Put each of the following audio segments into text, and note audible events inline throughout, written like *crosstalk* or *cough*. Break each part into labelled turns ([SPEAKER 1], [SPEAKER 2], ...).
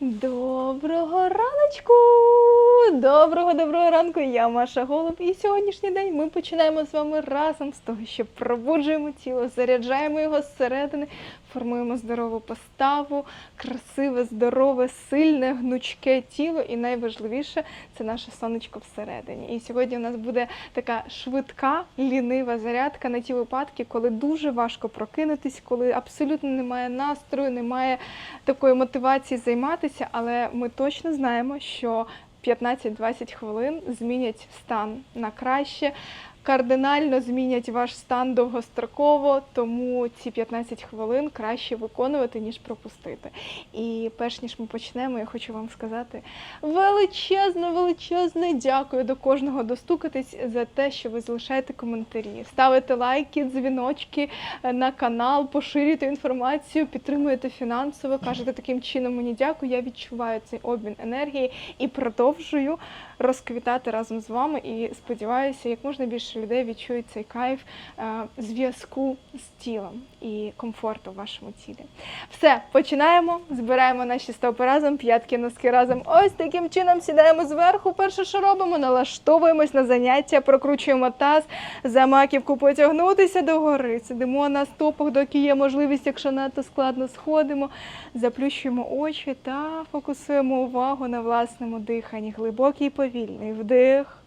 [SPEAKER 1] Доброго раночку! Доброго доброго ранку! Я Маша Голуб. І сьогоднішній день ми починаємо з вами разом з того, що пробуджуємо тіло, заряджаємо його зсередини, формуємо здорову поставу, красиве, здорове, сильне, гнучке тіло. І найважливіше це наше сонечко всередині. І сьогодні у нас буде така швидка, лінива зарядка на ті випадки, коли дуже важко прокинутись, коли абсолютно немає настрою, немає такої мотивації займатися, але ми точно знаємо, що 15-20 хвилин змінять стан на краще, кардинально змінять ваш стан довгостроково, тому ці 15 хвилин краще виконувати, ніж пропустити. І перш ніж ми почнемо, я хочу вам сказати величезне, величезне дякую до кожного достукатись за те, що ви залишаєте коментарі, ставите лайки, дзвіночки е, на канал, поширюєте інформацію, підтримуєте фінансово, кажете таким чином мені дякую. Я відчуваю цей обмін енергії і продовжую розквітати разом з вами. І сподіваюся, як можна більше людей відчують цей кайф е, зв'язку з тілом і комфорту в вашому тілі. Все, починаємо. Збираємо наші стопи разом, п'ятки носки разом. Ось таким чином сідаємо зверху. Перше, що робимо, налаштовуємось на заняття, прокручуємо таз, за маківку потягнутися догори. Сидимо на стопах, доки є можливість, якщо надто складно сходимо. Заплющуємо очі та фокусуємо увагу на власному диханні. Глибокий повільний вдих.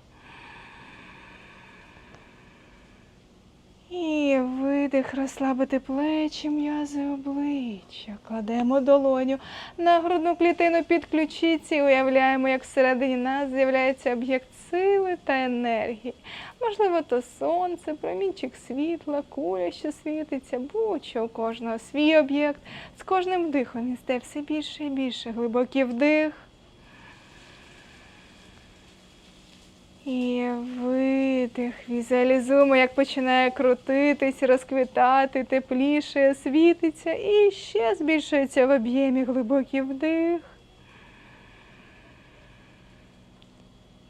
[SPEAKER 1] І видих, розслабити плечі, м'язи обличчя. Кладемо долоню на грудну клітину під ключиці уявляємо, як всередині нас з'являється об'єкт сили та енергії. Можливо, то сонце, промінчик світла, куля, що світиться, будь-що у кожного свій об'єкт. З кожним вдихом він стає все більше і більше. Глибокий вдих. І видих. Візуалізуємо, як починає крутитись, розквітати, тепліше, світиться і ще збільшується в об'ємі глибокий вдих.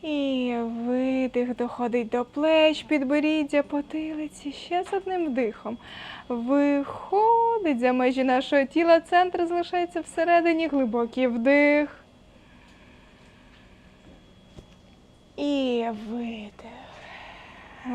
[SPEAKER 1] І видих доходить до плеч, підборіддя, потилиці. Ще з одним вдихом. Виходить за межі нашого тіла, центр залишається всередині, глибокий вдих. І видих.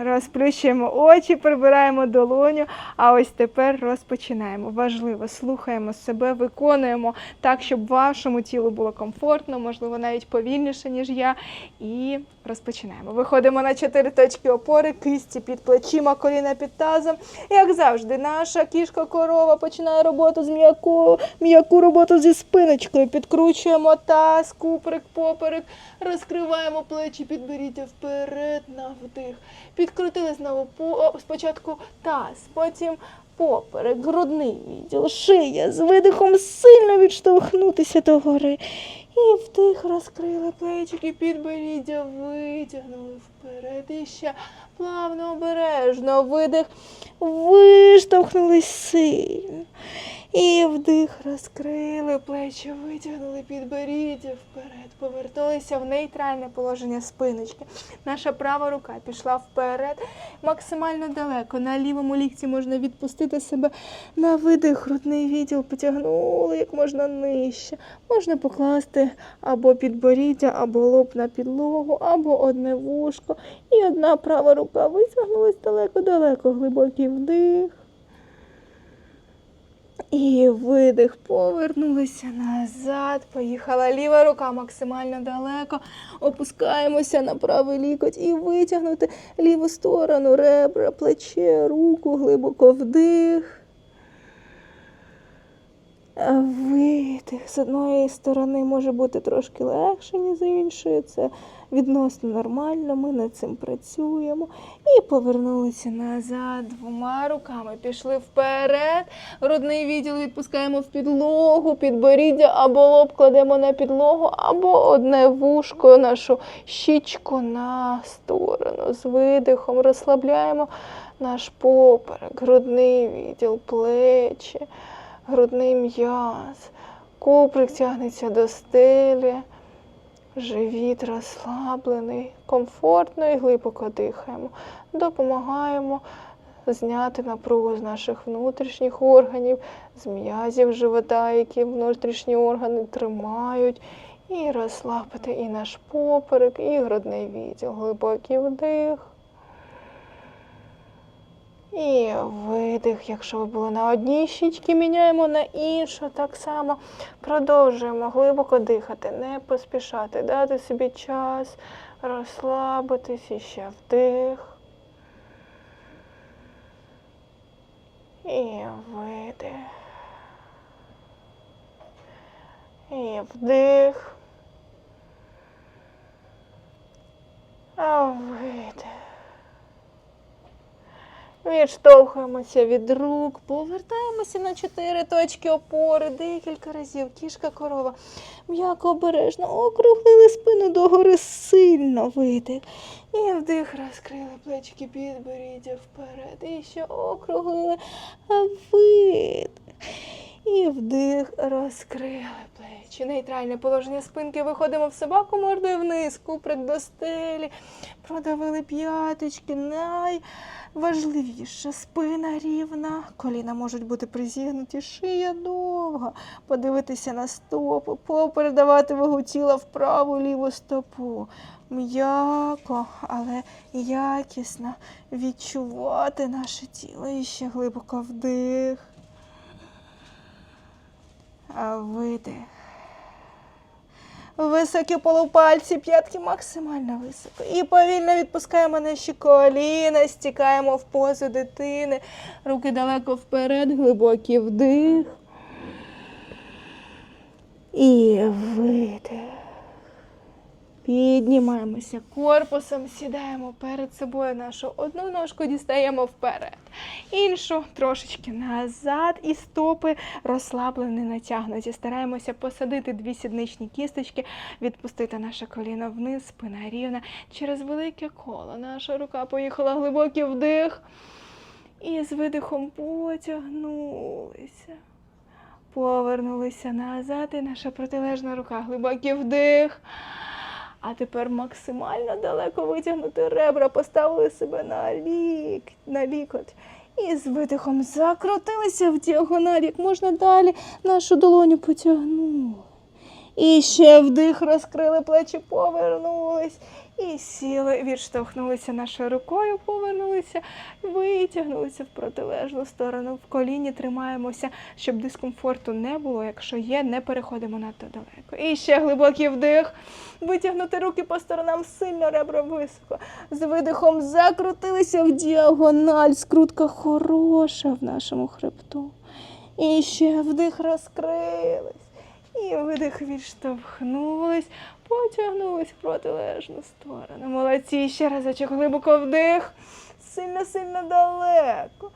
[SPEAKER 1] Розплющуємо очі, прибираємо долоню. А ось тепер розпочинаємо. Важливо, слухаємо себе, виконуємо так, щоб вашому тілу було комфортно, можливо, навіть повільніше, ніж я. І розпочинаємо. Виходимо на чотири точки опори, кисті під плечима, коліна під тазом. Як завжди, наша кішка корова починає роботу з м'яку, м'яку роботу зі спиночкою. Підкручуємо таз, куприк, поперек, розкриваємо плечі, підберіться вперед на вдих. Підкрутили знову по- спочатку таз, потім поперек, грудний відділ, шия з видихом сильно відштовхнутися догори. І вдих розкрили плечики, підборіддя, витягнули вперед. І ще плавно, обережно, видих, виштовхнулись сильно. І вдих розкрили плечі, витягнули підборіддя вперед, повернулися в нейтральне положення спиночки. Наша права рука пішла вперед, максимально далеко. На лівому лікті можна відпустити себе на видих, грудний відділ потягнули як можна нижче. Можна покласти або підборіддя, або лоб на підлогу, або одне вушко. І одна права рука витягнулась далеко-далеко, глибокий вдих. І видих, повернулися назад. Поїхала ліва рука максимально далеко. Опускаємося на правий лікоть і витягнути ліву сторону, ребра, плече, руку, глибоко вдих. Видих. З одної сторони може бути трошки легше, ніж з іншої. Це відносно нормально. Ми над цим працюємо. І повернулися назад двома руками. Пішли вперед. Грудний відділ відпускаємо в підлогу, підборіддя або лоб кладемо на підлогу, або одне вушко, нашу щічку на сторону. З видихом розслабляємо наш поперек, грудний відділ, плечі, грудний м'яз. Куприк тягнеться до стелі. Живіт розслаблений, комфортно і глибоко дихаємо. Допомагаємо зняти напругу з наших внутрішніх органів, з м'язів живота, які внутрішні органи тримають. І розслабити і наш поперек, і грудний відділ. Глибокий вдих. І видих, якщо ви були на одній щічці, міняємо на іншу. Так само продовжуємо глибоко дихати, не поспішати, дати собі час, розслабитись і ще вдих. І видих. І вдих. А видих. Відштовхуємося від рук, повертаємося на чотири точки опори декілька разів. Кішка корова. М'яко обережно округлили спину догори сильно видих. І вдих розкрили плечики підборіддя вперед. І ще округлили, видих. І вдих розкрили плечі. Нейтральне положення спинки. Виходимо в собаку мордою вниз, куприк до стелі. Продавили п'яточки. Найважливіше спина рівна. Коліна можуть бути призігнуті, шия довга. Подивитися на стопу, попередавати вагу тіла в праву ліву стопу. М'яко, але якісно відчувати наше тіло. І ще глибоко вдих. Видих. Високі полупальці, п'ятки максимально високо. І повільно відпускаємо наші коліна, стікаємо в позу дитини. Руки далеко вперед, глибокий вдих. І видих. Піднімаємося корпусом, сідаємо перед собою нашу одну ножку дістаємо вперед, іншу трошечки назад, і стопи розслаблені, натягнуті. Стараємося посадити дві сідничні кісточки, відпустити наше коліно вниз, спина рівна. Через велике коло наша рука поїхала глибокий вдих. І з видихом потягнулися. Повернулися назад, і наша протилежна рука. Глибокий вдих. А тепер максимально далеко витягнути ребра, поставили себе на лік, на лікоть. І з видихом закрутилися в діагональ, як можна далі нашу долоню потягнули. І ще вдих, розкрили плечі, повернулись. І сіли, відштовхнулися нашою рукою, повернулися, витягнулися в протилежну сторону. В коліні тримаємося, щоб дискомфорту не було. Якщо є, не переходимо надто далеко. І ще глибокий вдих. Витягнути руки по сторонам сильно ребра високо. З видихом закрутилися в діагональ. Скрутка хороша в нашому хребту. І ще вдих розкрились. І видих відштовхнулись, потягнулись в протилежну сторону. Молодці, ще разочок глибоко вдих, сильно-сильно далеко.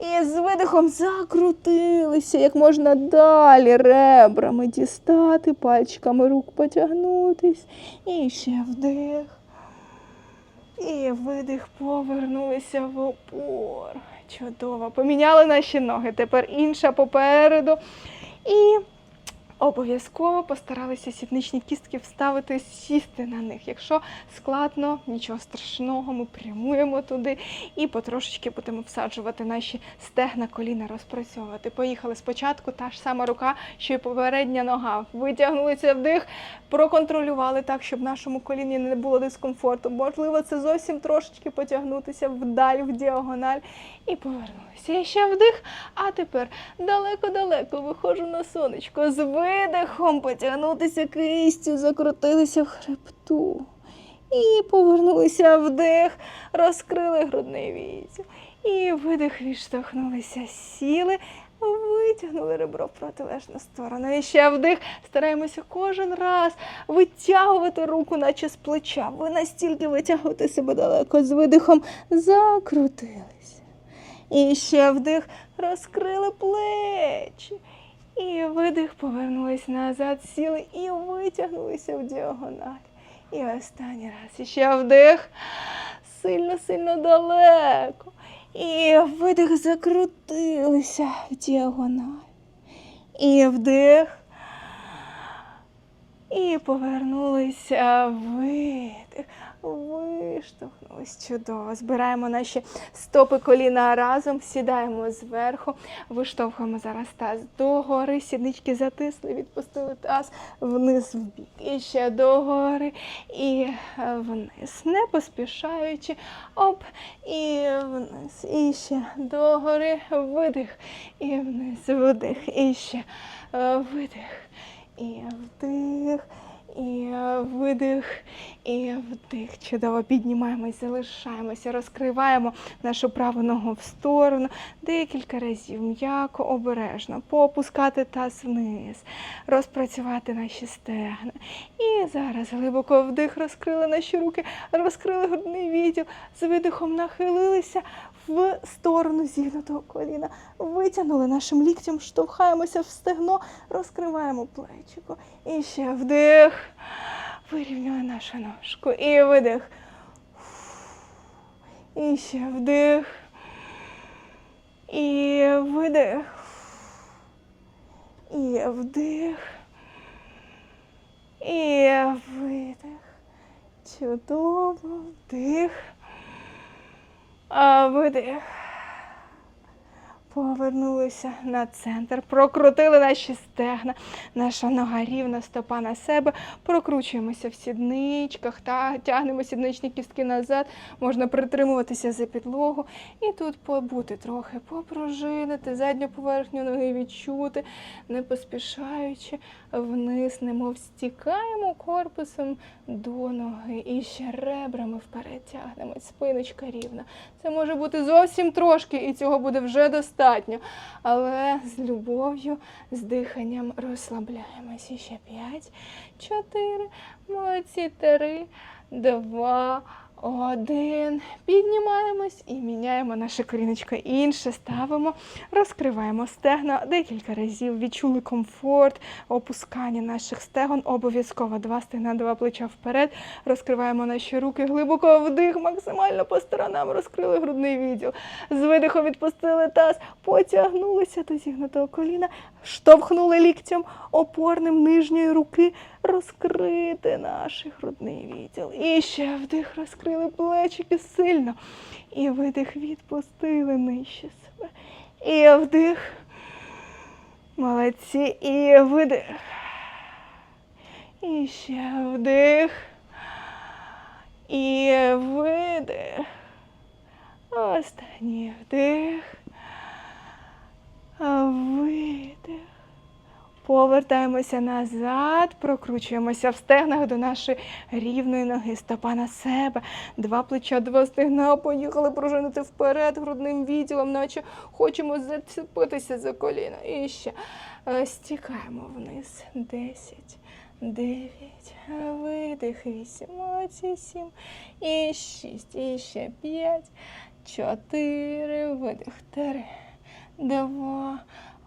[SPEAKER 1] І з видихом закрутилися, як можна далі ребрами дістати, пальчиками рук потягнутись. І ще вдих. І видих, повернулися в опор. Чудово. Поміняли наші ноги. Тепер інша попереду. І обов'язково постаралися сідничні кістки вставити, сісти на них. Якщо складно, нічого страшного, ми прямуємо туди і потрошечки будемо всаджувати наші стегна, коліна, розпрацьовувати. Поїхали спочатку, та ж сама рука, що й попередня нога. Витягнулися вдих, проконтролювали так, щоб нашому коліні не було дискомфорту. Можливо, це зовсім трошечки потягнутися вдаль, в діагональ і повернулися. Ще вдих, а тепер далеко-далеко виходжу на сонечко. З видихом потягнутися кистю, закрутилися в хребту. І повернулися вдих, розкрили грудний відділ. І видих відштовхнулися, сіли, витягнули ребро в протилежну сторону. І ще вдих. Стараємося кожен раз витягувати руку, наче з плеча. Ви настільки витягуєте себе далеко з видихом, закрутилися. І ще вдих, розкрили плечі. І видих, повернулись назад, сіли і витягнулися в діагональ. І останній раз. Ще вдих. Сильно-сильно далеко. І видих закрутилися в діагональ. І вдих. І повернулися. Видих. Виштовхнулись. Чудово. Збираємо наші стопи коліна разом, сідаємо зверху, виштовхуємо зараз таз догори, сіднички затисли, відпустили таз вниз в бік. І ще догори і е, вниз. Не поспішаючи. Оп, і вниз. І ще догори, видих. І вниз, видих. І ще е, видих. І вдих. І е, видих, і вдих. Чудово. Піднімаємось, залишаємося, розкриваємо нашу праву ногу в сторону. Декілька разів м'яко, обережно, поопускати таз вниз, розпрацювати наші стегна. І зараз глибоко вдих, розкрили наші руки, розкрили грудний відділ, з видихом нахилилися в сторону зігнутого коліна. Витягнули нашим ліктем, штовхаємося в стегно, розкриваємо плечико. І ще вдих. Вирівняли нашу ножку. І видих. І ще вдих. І видих. І вдих. І видих. Чудово. Вдих. А видих. Повернулися на центр, прокрутили наші стегна, наша нога рівна, стопа на себе, прокручуємося в сідничках, та тягнемо сідничні кістки назад, можна притримуватися за підлогу і тут побути трохи, попружинити, задню поверхню ноги відчути, не поспішаючи вниз, немов стікаємо корпусом до ноги і ще ребрами вперед тягнемо, спиночка рівна. Це може бути зовсім трошки, і цього буде вже достатньо. Але з любов'ю, з диханням розслабляємось. І ще п'ять, чотири, молодці, три, два. Один. Піднімаємось і міняємо наше коліночко інше, ставимо, розкриваємо стегна декілька разів. Відчули комфорт, опускання наших стегон. Обов'язково два стегна, два плеча вперед. Розкриваємо наші руки, глибоко вдих, максимально по сторонам розкрили грудний відділ. З видихом відпустили таз, потягнулися до зігнутого коліна, штовхнули ліктем опорним нижньої руки, розкрити наш грудний відділ. І ще вдих, розкрили плечики сильно. І видих, відпустили нижче себе. І вдих. Молодці. І видих. І ще вдих. І видих. Останній вдих. Видих. Повертаємося назад, прокручуємося в стегнах до нашої рівної ноги, стопа на себе, два плеча, два стегна, поїхали пружинити вперед грудним відділом, наче хочемо зацепитися за коліна. І ще е, стікаємо вниз. Десять, дев'ять, видих, вісім, молодці, сім, і шість, і ще п'ять, чотири, видих, три, два,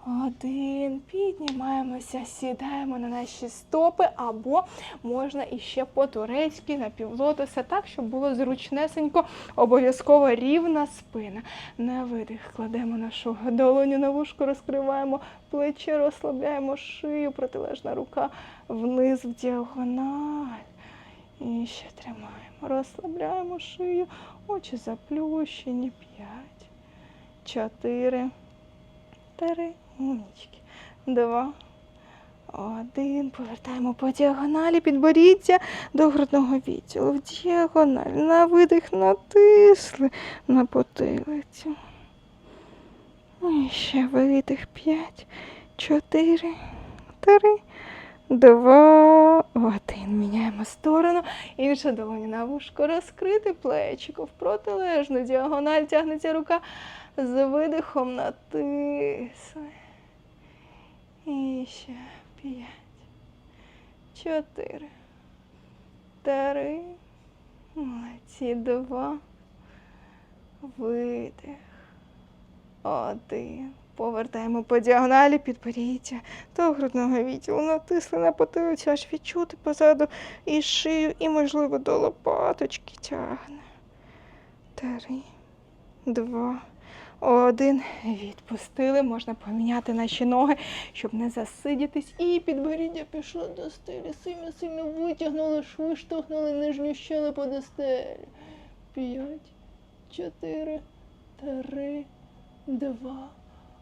[SPEAKER 1] один. Піднімаємося, сідаємо на наші стопи, або можна іще по-турецьки на півлотоса, так, щоб було зручнесенько, обов'язково рівна спина. На видих кладемо нашу долоню на вушко, розкриваємо плече, розслабляємо шию, протилежна рука вниз в діагональ. І ще тримаємо. Розслабляємо шию, очі заплющені. П'ять, чотири, три, умнічки, два, один. Повертаємо по діагоналі, підборіддя до грудного відділу. В діагональ. На видих натисли на потилицю. І ще видих. П'ять, чотири, три, два, один. Міняємо сторону. Інша долоня на вушко розкрити плечико в протилежну діагональ. Тягнеться рука з видихом натисли. І ще п'ять, чотири, три, молодці, два, видих, один. Повертаємо по діагоналі підборіддя до грудного відділу. Натисли на потилицю, аж відчути позаду і шию, і, можливо, до лопаточки тягне. Три, два, Один. Відпустили. Можна поміняти наші ноги, щоб не засидітись. І підборіддя пішло до стелі. Сильно сильно витягнули, виштовхнули нижню щелепу до стелі. П'ять, чотири, три, два.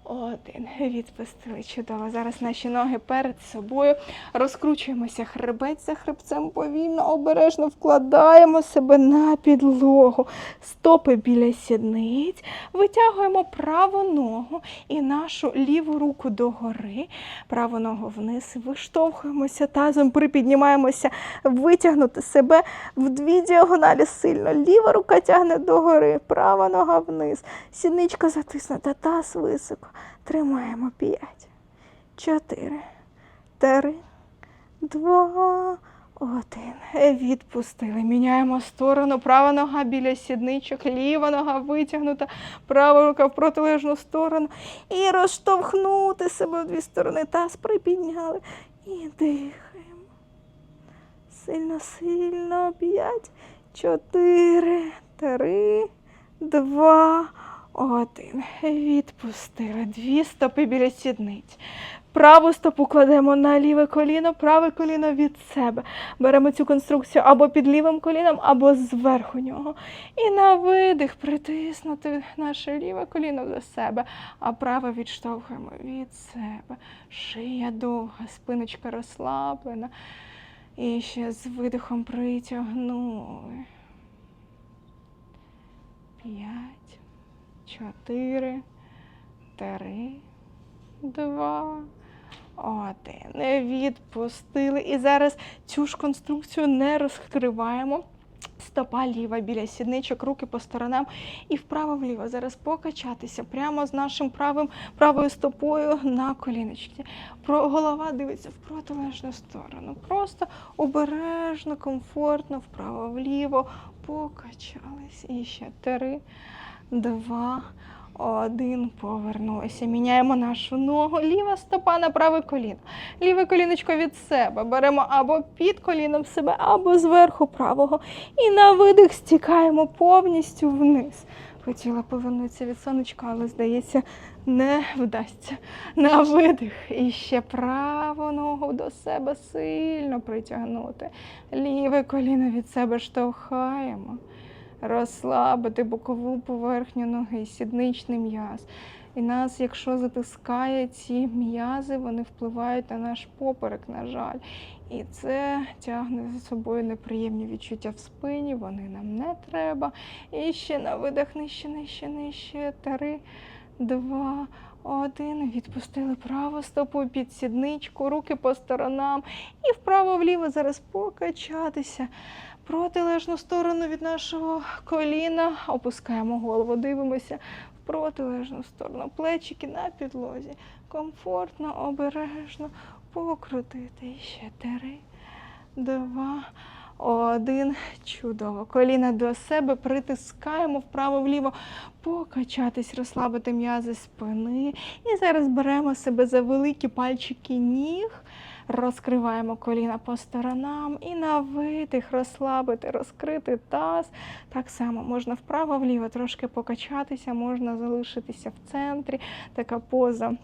[SPEAKER 1] Один. Відпустили. Чудово. Зараз наші ноги перед собою. Розкручуємося хребець за хребцем повільно, обережно вкладаємо себе на підлогу. Стопи біля сідниць. Витягуємо праву ногу і нашу ліву руку догори, праву ногу вниз. Виштовхуємося тазом, припіднімаємося, витягнути себе в дві діагоналі сильно. Ліва рука тягне догори, права нога вниз. Сідничка затиснута, таз високо. Тримаємо п'ять, чотири, три, два, один. Відпустили. Міняємо сторону. Права нога біля сідничок, ліва нога витягнута, права рука в протилежну сторону. І розштовхнути себе в дві сторони. Таз припідняли. І дихаємо. Сильно, сильно. П'ять, чотири, три, два, один. Відпустили. Дві стопи біля сідниць. Праву стопу кладемо на ліве коліно, праве коліно від себе. Беремо цю конструкцію або під лівим коліном, або зверху нього. І на видих притиснути наше ліве коліно до себе, а праве відштовхуємо від себе. Шия довга, спиночка розслаблена. І ще з видихом притягнули. П'ять, чотири, три, два, один. Відпустили. І зараз цю ж конструкцію не розкриваємо. Стопа ліва біля сідничок, руки по сторонам і вправо-вліво. Зараз покачатися прямо з нашим правим правою стопою на коліночки. Про голова дивиться в протилежну сторону. Просто обережно, комфортно, вправо-вліво. Покачались. І ще три, два, один. Повернулися. Міняємо нашу ногу. Ліва стопа на праве коліно. Ліве коліночко від себе. Беремо або під коліном себе, або зверху правого. І на видих стікаємо повністю вниз. Хотіла повернутися від сонечка, але здається, не вдасться. На видих. І ще праву ногу до себе сильно притягнути. Ліве коліно від себе штовхаємо. Розслабити бокову поверхню ноги, сідничний м'яз. І нас, якщо затискає ці м'язи, вони впливають на наш поперек, на жаль. І це тягне за собою неприємні відчуття в спині, вони нам не треба. І ще на видих нижче, нижче, нижче. Три, два, один. Відпустили праву стопу під сідничку, руки по сторонам. І вправо-вліво зараз покачатися. Протилежну сторону від нашого коліна. Опускаємо голову, дивимося в протилежну сторону. Плечики на підлозі. Комфортно, обережно покрутити. Ще три, два, один. Чудово. Коліна до себе притискаємо вправо-вліво, покачатись, розслабити м'язи спини. І зараз беремо себе за великі пальчики ніг. Розкриваємо коліна по сторонам і на видих розслабити, розкрити таз. Так само можна вправо-вліво трошки покачатися, можна залишитися в центрі. Така поза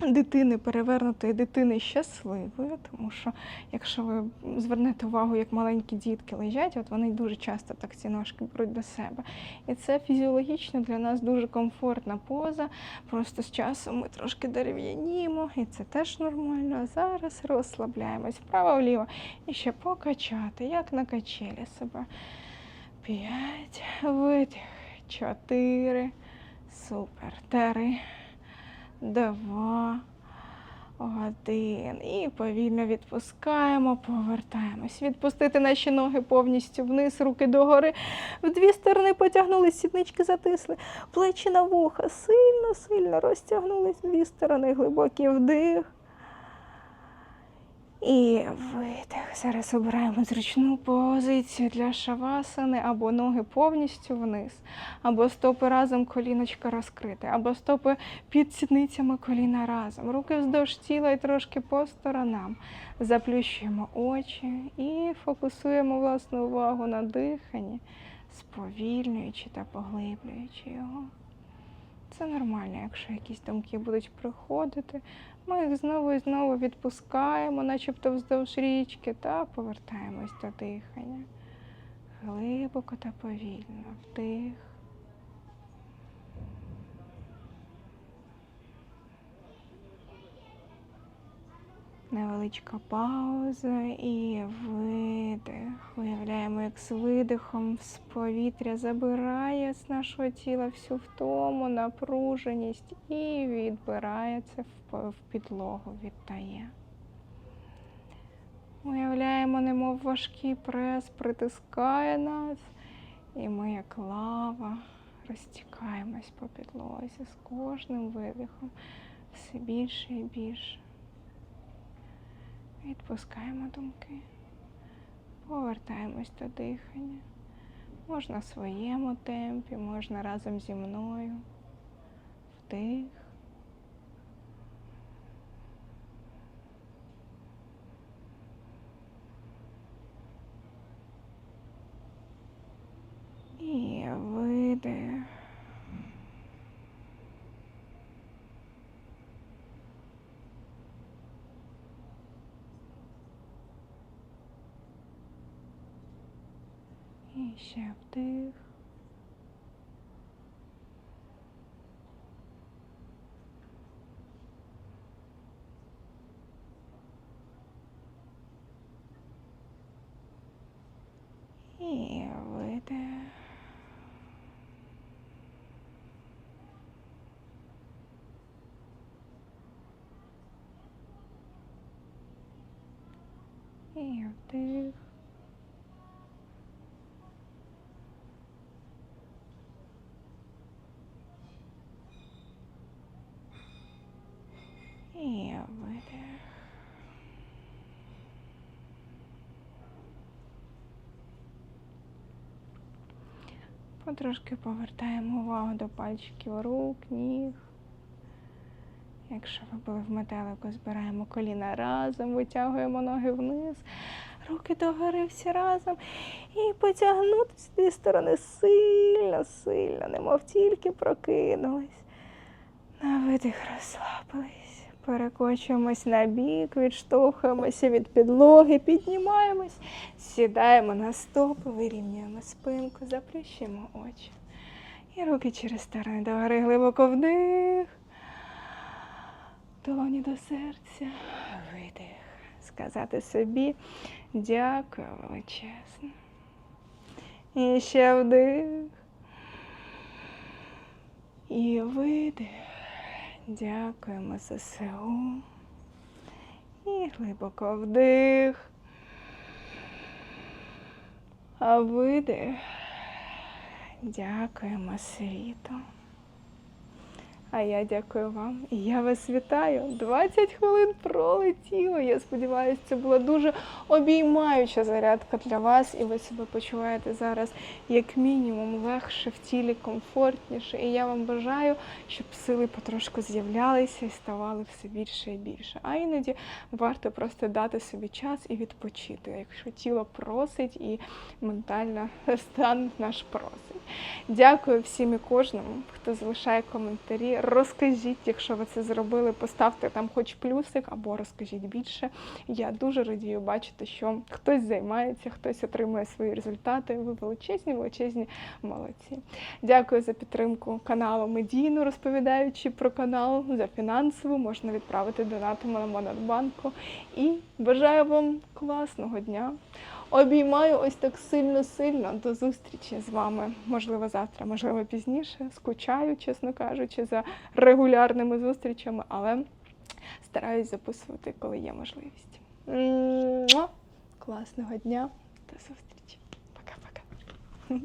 [SPEAKER 1] *laughs* дитини, перевернутої дитини щасливою, тому що якщо ви звернете увагу, як маленькі дітки лежать, от вони дуже часто так ці ножки беруть до себе. І це фізіологічно для нас дуже комфортна поза. Просто з часом ми трошки дерев'янімо, і це теж нормально. А зараз розслабляємось вправо-вліво і ще покачати, як на качелі себе. П'ять, видих, чотири, супер, три, два, один. І повільно відпускаємо, повертаємось. Відпустити наші ноги повністю вниз, руки догори. В дві сторони потягнулись, сіднички затисли, плечі на вуха. Сильно, сильно розтягнулись в дві сторони. Глибокий вдих. І видих. Зараз обираємо зручну позицію для шавасани, або ноги повністю вниз, або стопи разом, коліночка розкрите, або стопи під сідницями коліна разом. Руки вздовж тіла і трошки по сторонам. Заплющуємо очі і фокусуємо власну увагу на диханні, сповільнюючи та поглиблюючи його. Це нормально, якщо якісь думки будуть приходити. Ми їх знову і знову відпускаємо, начебто вздовж річки, та повертаємось до дихання. Глибоко та повільно вдих. Невеличка пауза і видих. Уявляємо, як з видихом з повітря забирає з нашого тіла всю втому, напруженість і відбирається в в підлогу, віддає. Уявляємо, немов важкий прес притискає нас, і ми, як лава, розтікаємось по підлозі з кожним видихом все більше і більше. Відпускаємо думки, повертаємось до дихання. Можна в своєму темпі, можна разом зі мною. Вдих. І видих. І ще вдих. І видих. І І видих. Потрошки повертаємо увагу до пальчиків рук, ніг. Якщо ви були в метелику, збираємо коліна разом, витягуємо ноги вниз, руки догори всі разом. І потягнути з цієї сторони сильно, сильно, немов тільки прокинулись. На видих розслабились. Перекочуємось на бік, відштовхуємося від підлоги, піднімаємось, сідаємо на стопи, вирівнюємо спинку, заплющуємо очі. І руки через сторони догори глибоко вдих. Долоні до серця, видих. Сказати собі дякую величезно. І ще вдих. І видих. Дякуємо ЗСУ. І глибоко вдих. А видих. Дякуємо світу. А я дякую вам. І я вас вітаю. 20 хвилин пролетіло. Я сподіваюся, це була дуже обіймаюча зарядка для вас, і ви себе почуваєте зараз як мінімум легше в тілі, комфортніше. І я вам бажаю, щоб сили потрошку з'являлися і ставали все більше і більше. А іноді варто просто дати собі час і відпочити, якщо тіло просить і ментально стан наш просить. Дякую всім і кожному, хто залишає коментарі. Розкажіть, якщо ви це зробили, поставте там хоч плюсик або розкажіть більше. Я дуже радію бачити, що хтось займається, хтось отримує свої результати. Ви величезні, величезні молодці. Дякую за підтримку каналу медійну, розповідаючи про канал за фінансову. Можна відправити донатами на Монетбанку. І бажаю вам класного дня. Обіймаю ось так сильно-сильно. До зустрічі з вами. Можливо, завтра, можливо, пізніше. Скучаю, чесно кажучи, за регулярними зустрічами, але стараюсь записувати, коли є можливість. Класного дня. До зустрічі. Пока-пока.